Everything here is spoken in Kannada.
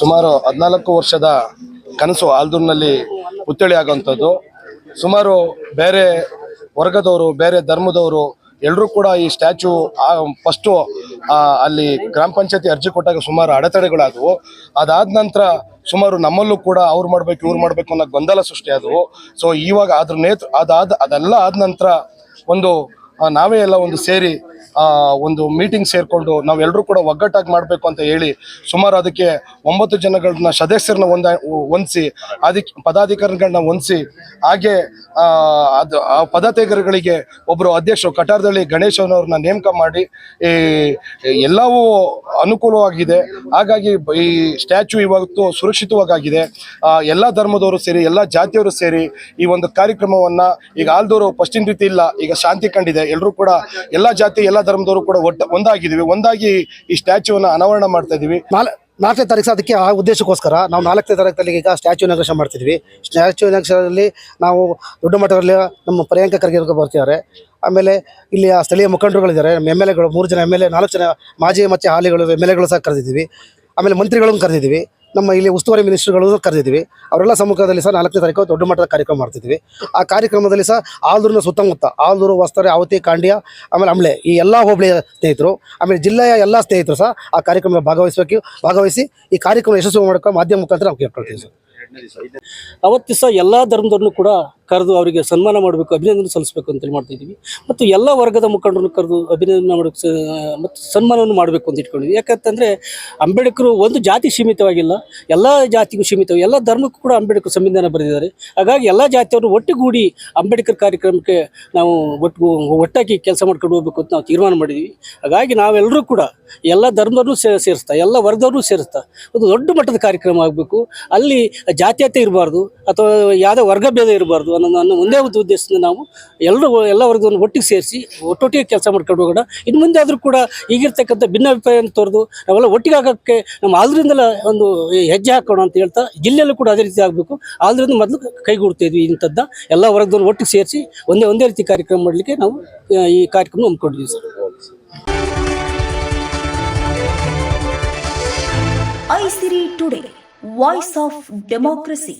ಸುಮಾರು ಹದಿನಾಲ್ಕು ವರ್ಷದ ಕನಸು ಆಲ್ದೂರಿನಲ್ಲಿ ಪುತ್ಥಳಿ ಆಗುವಂಥದ್ದು. ಸುಮಾರು ಬೇರೆ ವರ್ಗದವರು, ಬೇರೆ ಧರ್ಮದವರು ಎಲ್ಲರೂ ಕೂಡ ಈ ಸ್ಟ್ಯಾಚು ಫಸ್ಟು ಅಲ್ಲಿ ಗ್ರಾಮ ಪಂಚಾಯತಿ ಅರ್ಜಿ ಕೊಟ್ಟಾಗ ಸುಮಾರು ಅಡೆತಡೆಗಳಾದವು. ಅದಾದ ನಂತರ ಸುಮಾರು ನಮ್ಮಲ್ಲೂ ಕೂಡ ಅವ್ರು ಮಾಡಬೇಕು, ಇವ್ರು ಮಾಡಬೇಕು ಅನ್ನೋ ಗೊಂದಲ ಸೃಷ್ಟಿ ಆದವು ಸೊ ಇವಾಗ ಅದ್ರ ನೇತೃ, ಅದಾದ, ಅದೆಲ್ಲ ಆದ ನಂತರ ಒಂದು ನಾವೇ ಎಲ್ಲ ಒಂದು ಸೇರಿ ಒಂದು ಮೀಟಿಂಗ್ ಸೇರ್ಕೊಂಡು ನಾವೆಲ್ಲರೂ ಕೂಡ ಒಗ್ಗಟ್ಟಾಗಿ ಮಾಡಬೇಕು ಅಂತ ಹೇಳಿ ಸುಮಾರು ಅದಕ್ಕೆ ಒಂಬತ್ತು ಜನಗಳನ್ನ ಸದಸ್ಯರನ್ನ ಒಂದ ಹೊಂದಿಸಿ ಅದಕ್ಕೆ ಪದಾಧಿಕಾರಿಗಳನ್ನ ಹೊಂದಿಸಿ ಹಾಗೆ ಅದು, ಆ ಪದಾಧಿಕಾರಿಗಳಿಗೆ ಒಬ್ಬರು ಅಧ್ಯಕ್ಷರು ಕಟಾರದಳ್ಳಿ ಗಣೇಶನವ್ರನ್ನ ನೇಮಕ ಮಾಡಿ, ಈ, ಎಲ್ಲವೂ ಅನುಕೂಲವಾಗಿದೆ. ಹಾಗಾಗಿ ಈ ಸ್ಟ್ಯಾಚು ಇವತ್ತು ಸುರಕ್ಷಿತವಾಗಿದೆ. ಎಲ್ಲ ಧರ್ಮದವರು ಸೇರಿ, ಎಲ್ಲ ಜಾತಿಯವರು ಸೇರಿ ಈ ಒಂದು ಕಾರ್ಯಕ್ರಮವನ್ನು ಈಗ ಆಲ್ದೂರು ಫಸ್ಟಿನ ರೀತಿ ಇಲ್ಲ, ಈಗ ಶಾಂತಿ ಕಂಡಿದೆ. ಎಲ್ಲರೂ ಕೂಡ ಎಲ್ಲ ಜಾತಿ ಎಲ್ಲ ಧರ್ಮದವರು ಕೂಡ ಒಟ್ಟ ಒಂದಾಗಿದ್ದೀವಿ. ಒಂದಾಗಿ ಈ ಸ್ಟ್ಯಾಚ್ಯೂವನ್ನು ಅನಾವರಣ ಮಾಡ್ತಾ ನಾಲ್, ನಾಲ್ಕನೇ ತಾರೀಕು ಅದಕ್ಕೆ ಆ ಉದ್ದೇಶಕ್ಕೋಸ್ಕರ ನಾವು ನಾಲ್ಕನೇ ತಾರೀಕಲ್ಲಿ ಈಗ ಸ್ಟ್ಯಾಚ್ಯೂ ಇನಾಗ್ರೇಷನ್ ಮಾಡ್ತಿದ್ವಿ. ಸ್ಟ್ಯಾಚ್ಯೂ ಇನಾಗ್ರೇಷನಲ್ಲಿ ನಾವು ದೊಡ್ಡ ಮಟ್ಟದಲ್ಲಿ ನಮ್ಮ ಪ್ರಿಯಾಂಕ ಖರ್ಗೆ ಬರ್ತಿದ್ದಾರೆ. ಆಮೇಲೆ ಇಲ್ಲಿ ಆ ಸ್ಥಳೀಯ ಮುಖಂಡರುಗಳಿದ್ದಾರೆ. ನಮ್ಮ ಎಂ ಎಲ್ ಎಗಳು ಮೂರು ಜನ, ಎಂ ಎಲ್ ಎ ನಾಲ್ಕು ಜನ, ಮಾಜಿ ಮತ್ತು ಹಾಲಿಗಳು, ಎಂ ಎಲ್ ಎಗಳು ಸಹ ಕರೆದಿದ್ದೀವಿ. ಆಮೇಲೆ ಮಂತ್ರಿಗಳನ್ನು ಕರೆದಿದ್ದೀವಿ. ನಮ್ಮ ಇಲ್ಲಿ ಉಸ್ತುವಾರಿ ಮಿನಿಸ್ಟ್ರುಗಳು ಕರೆದಿದ್ದೀವಿ. ಅವರೆಲ್ಲ ಸಮ್ಮುಖದಲ್ಲಿ ಸಹ ನಾಲ್ಕನೇ ತಾರೀಕು ದೊಡ್ಡ ಮಟ್ಟದ ಕಾರ್ಯಕ್ರಮ ಮಾಡ್ತಿದ್ವಿ ಆ ಕಾರ್ಯಕ್ರಮದಲ್ಲಿ ಸಹ ಆಲ್ದೂರಿನ ಸುತ್ತಮುತ್ತ ಆಲ್ದೂರು ವಸ್ತಾರೆ ಆವತಿ, ಕಾಂಡ್ಯ, ಆಮೇಲೆ ಅಂಬ್ಳೆ ಈ ಎಲ್ಲ ಹೋಬಳಿಯ ಸ್ನೇಹಿತರು, ಆಮೇಲೆ ಜಿಲ್ಲೆಯ ಎಲ್ಲ ಸ್ನೇಹಿತರು ಸಹ ಆ ಕಾರ್ಯಕ್ರಮದಲ್ಲಿ ಭಾಗವಹಿಸಬೇಕು, ಭಾಗವಹಿಸಿ ಈ ಕಾರ್ಯಕ್ರಮ ಯಶಸ್ವಿ ಮಾಡೋಕೆ ಮಾಧ್ಯಮ ಮುಖಾಂತರ ನಾವು ಕೇಳ್ಕೊಳ್ತೀವಿ ಸರ್. ಅವತ್ತು ಸಹ ಎಲ್ಲ ಧರ್ಮದವ್ರನ್ನು ಕೂಡ ಕರೆದು ಅವರಿಗೆ ಸನ್ಮಾನ ಮಾಡಬೇಕು, ಅಭಿನಂದನೆ ಸಲ್ಲಿಸಬೇಕು ಅಂತೇಳಿ ಮಾಡ್ತಾ ಇದ್ದೀವಿ. ಮತ್ತು ಎಲ್ಲ ವರ್ಗದ ಮುಖಂಡರನ್ನು ಕರೆದು ಅಭಿನಂದನೆ ಮಾಡಬೇಕು ಮತ್ತು ಸನ್ಮಾನವನ್ನು ಮಾಡಬೇಕು ಅಂತ ಇಟ್ಕೊಂಡಿದ್ವಿ ಯಾಕಂತಂದರೆ ಅಂಬೇಡ್ಕರು ಒಂದು ಜಾತಿ ಸೀಮಿತವಾಗಿಲ್ಲ, ಎಲ್ಲ ಜಾತಿಗೂ ಸೀಮಿತ, ಎಲ್ಲ ಧರ್ಮಕ್ಕೂ ಕೂಡ ಅಂಬೇಡ್ಕರ್ ಸಂವಿಧಾನ ಬರೆದಿದ್ದಾರೆ. ಹಾಗಾಗಿ ಎಲ್ಲ ಜಾತಿಯವರು ಒಟ್ಟುಗೂಡಿ ಅಂಬೇಡ್ಕರ್ ಕಾರ್ಯಕ್ರಮಕ್ಕೆ ನಾವು ಒಟ್ಟು ಒಟ್ಟಾಗಿ ಕೆಲಸ ಮಾಡ್ಕೊಂಡು ಹೋಗ್ಬೇಕು ಅಂತ ನಾವು ತೀರ್ಮಾನ ಮಾಡಿದ್ವಿ ಹಾಗಾಗಿ ನಾವೆಲ್ಲರೂ ಕೂಡ ಎಲ್ಲ ಧರ್ಮದವ್ರನ್ನೂ ಸೇರಿಸ್ತಾ, ಎಲ್ಲ ವರ್ಗದವ್ರನ್ನೂ ಸೇರಿಸ್ತಾ, ಒಂದು ದೊಡ್ಡ ಮಟ್ಟದ ಕಾರ್ಯಕ್ರಮ ಆಗಬೇಕು. ಅಲ್ಲಿ ಜಾತ್ಯತೆ ಇರಬಾರ್ದು ಅಥವಾ ಯಾವುದೇ ವರ್ಗ ಭೇದ ಇರಬಾರ್ದು ಅನ್ನೋ ಅನ್ನೋ ಒಂದೇ ಒಂದು ಉದ್ದೇಶದಿಂದ ನಾವು ಎಲ್ಲರೂ ಎಲ್ಲ ವರ್ಗವನ್ನು ಒಟ್ಟಿಗೆ ಸೇರಿಸಿ ಒಟ್ಟೊಟ್ಟಿಗೆ ಕೆಲಸ ಮಾಡ್ಕೊಂಡು ಹೋಗೋಣ. ಇನ್ನು ಮುಂದೆ ಆದರೂ ಕೂಡ ಈಗಿರ್ತಕ್ಕಂಥ ಭಿನ್ನಾಭಿಪ್ರಾಯವನ್ನು ತೊರೆದು ನಾವೆಲ್ಲ ಒಟ್ಟಿಗೆ ಆಗೋಕ್ಕೆ ನಮ್ಮ ಆದ್ರಿಂದಲೇ ಒಂದು ಹೆಜ್ಜೆ ಹಾಕೋಣ ಅಂತ ಹೇಳ್ತಾ ಜಿಲ್ಲೆಯಲ್ಲೂ ಕೂಡ ಅದೇ ರೀತಿ ಆಗಬೇಕು. ಆದ್ರಿಂದ ಮೊದಲು ಕೈಗೂಡ್ತಾ ಇದ್ವಿ ಇಂಥದ್ದ. ಎಲ್ಲ ವರ್ಗದವ್ರನ್ನ ಒಟ್ಟಿಗೆ ಸೇರಿಸಿ ಒಂದೇ ಒಂದೇ ರೀತಿ ಕಾರ್ಯಕ್ರಮ ಮಾಡಲಿಕ್ಕೆ ನಾವು ಈ ಕಾರ್ಯಕ್ರಮ ಹಮ್ಮಿಕೊಂಡಿದ್ದೀವಿ sir. Aisiri today voice of democracy